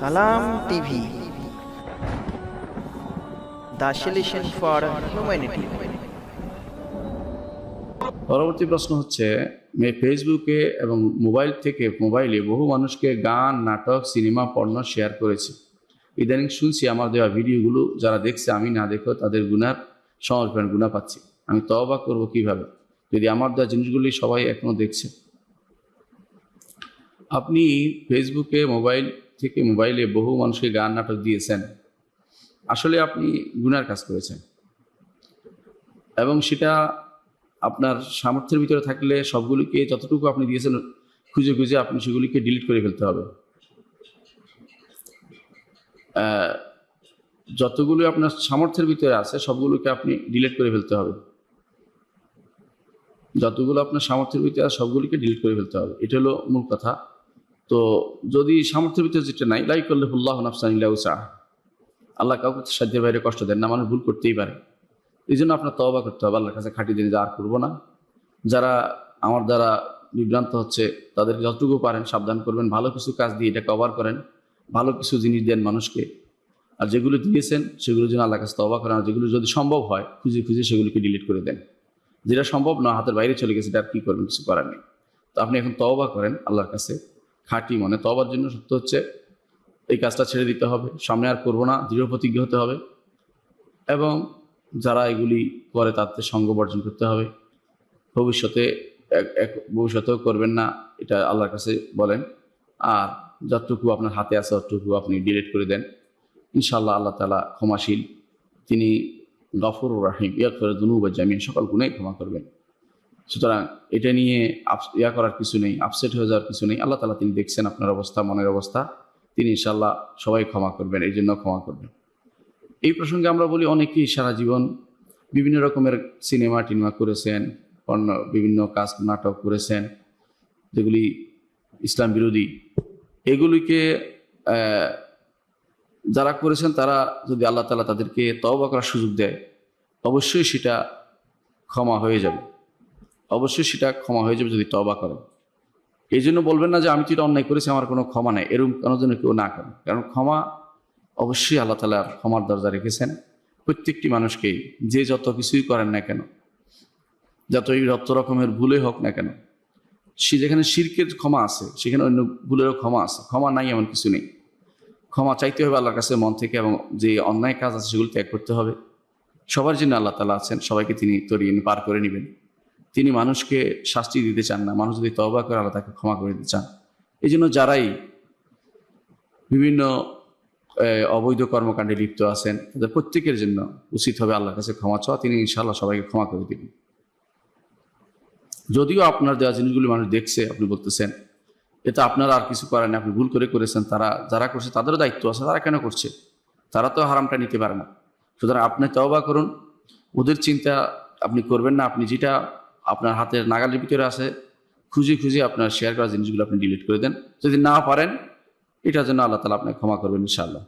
সালাম TV. The for humanity. পরবর্তী প্রশ্ন হচ্ছে ফেসবুকে এবং মোবাইল থেকে মোবাইলে বহু মানুষকে গান, নাটক, সিনেমা, পণ্য শেয়ার করেছে। ইদানিং শুনছি আমার দেওয়া ভিডিওগুলো, যারা দেখছে আমি না দেখো তাদের গুনার সমর্পণ গুণা পাচ্ছি। আমি তবা করব কীভাবে? যদি আমার দেওয়া জিনিসগুলি সবাই এখনও দেখছে। আপনি ফেসবুকে, মোবাইল থেকে মোবাইলে বহু মানুষকে গান নাটক দিয়েছেন। আসলে আপনি গুনার কাজ করেছেন। এবং সেটা আপনার সামর্থ্যের ভিতরে থাকলে সবগুলিকে যতটুকু আপনি দিয়েছেন, খুঁজে খুঁজে আপনি সেগুলিকে ডিলিট করে ফেলতে হবে। যতগুলো আপনার সামর্থ্যের ভিতরে আছে, সবগুলোকে আপনি ডিলিট করে ফেলতে হবে। যতগুলো আপনার সামর্থ্যের ভিতরে আছে, সবগুলিকে ডিলিট করে ফেলতে হবে। এটা হলো মূল কথা। তো যদি সামর্থ্যের ভিতরে যেটা নাই লাইক করলে হুল্লাহ নাফসানিল্লাহ চাহ আল্লাহ কাউকে সাধ্যের বাইরে কষ্ট দেন না, মানুষ ভুল করতেই পারে। এই জন্য আপনার তবা করতে হবে, আল্লাহর কাছে খাটি দিন যে আর করব না। যারা আমার দ্বারা বিভ্রান্ত হচ্ছে, তাদেরকে যতটুকু পারেন সাবধান করবেন, ভালো কিছু কাজ দিয়ে এটা কভার করেন, ভালো কিছু জিনিস দেন মানুষকে। আর যেগুলো দিয়েছেন, সেগুলো যেন আল্লাহর কাছে তবা করেন, আর যেগুলো যদি সম্ভব হয়, খুঁজে খুঁজে সেগুলিকে ডিলিট করে দেন। যেটা সম্ভব না, হাতের বাইরে চলে গেছে, এটা আর কী করবেন, কিছু করার নেই। তো আপনি এখন তবা করেন আল্লাহর কাছে। খাঁটি মনে তবার জন্য সত্য হচ্ছে, এই কাজটা ছেড়ে দিতে হবে। সামনে আর করব না, দৃঢ় প্রতিজ্ঞ হতে হবে এবং যারা এগুলি করে তাদের সঙ্গ বর্জন করতে হবে। ভবিষ্যতে এক- ভবিষ্যতেও করবেন না, এটা আল্লাহর কাছে বলেন। আর যতটুকু আপনার হাতে আছে ততটুকু আপনি ডিলিট করে দেন। ইনশাল্লাহ আল্লাহ তালা ক্ষমাশীল, তিনি গফর রাহিম ইয়া করে দুনু বা জামিন সকল গুণেই ক্ষমা করবেন। সুতরাং এটা নিয়ে ইয়া করার কিছু নেই আপসেট হয়ে যাওয়ার কিছু নেই। আল্লাহ তালা তিনি দেখছেন আপনার অবস্থা, মনের অবস্থা। তিনি ইনশাআল্লাহ সবাই ক্ষমা করবেন, এই জন্য ক্ষমা করবেন। এই প্রসঙ্গে আমরা বলি অনেকেই সারা জীবন বিভিন্ন রকমের সিনেমা টিনেমা করেছেন, অন্য বিভিন্ন কাজ, নাটক করেছেন, যেগুলি ইসলাম বিরোধী। এগুলিকে যারা করেছেন তারা যদি আল্লাহ তালা তাদেরকে তওবা করার সুযোগ দেয়, অবশ্যই সেটা ক্ষমা হয়ে যাবে। অবশ্যই সেটা ক্ষমা হয়ে যাবে যদি তওবা করে এই জন্য বলবেন না যে আমি তো এটা অন্যায় করেছি, আমার কোনো ক্ষমা নেই। এরকম কোনো জন্য কেউ না করে কারণ ক্ষমা অবশ্যই আল্লাহ তালার ক্ষমার দরজা রেখেছেন। প্রত্যেকটি মানুষকেই, যে যত কিছুই করেন না কেন, যতই যত রকমের ভুলে হোক না কেন, সে যেখানে শিরকের ক্ষমা আছে, সেখানে অন্য ভুলেরও ক্ষমা আছে। ক্ষমা নাই এমন কিছু নেই। ক্ষমা চাইতে হবে আল্লাহর কাছে মন থেকে এবং যে অন্যায় কাজ আছে সেগুলো ত্যাগ করতে হবে। সবার জন্য আল্লাহ তালা আছেন, সবাইকে তিনি তরিয়ে পার করে নেবেন। তিনি মানুষকে শাস্তি দিতে চান না। মানুষ যদি তবা করে আল্লাহ তাকে ক্ষমা করে দিতে চান। এই জন্য যারাই বিভিন্ন অবৈধ কর্মকাণ্ডে লিপ্ত আছেন তাদের প্রত্যেকের জন্য উচিত হবে আল্লাহর কাছে ক্ষমা চাওয়া। তিনি ইনশাল্লাহ সবাইকে ক্ষমা করে দিবেন। যদিও আপনার দেওয়া জিনিসগুলি মানুষ দেখছে আপনি বলতেছেন এটা আপনারা আর কিছু করেন না, আপনি ভুল করে করেছেন। তারা যারা করছে তাদেরও দায়িত্ব আছে তারা কেন করছে? তারা তো হারামটা নিতে পারে না। সুতরাং আপনি তওবা করুন। ওদের চিন্তা আপনি করবেন না। আপনি যেটা আপনার হাতের নাগালের ভিতরে আছে, খুঁজে খুঁজে আপনার শেয়ার করা জিনিসগুলো আপনি ডিলিট করে দেন। যদি না পারেন এটার জন্য আল্লাহ তালা আপনাকে ক্ষমা করবেন ইনশাআল্লাহ।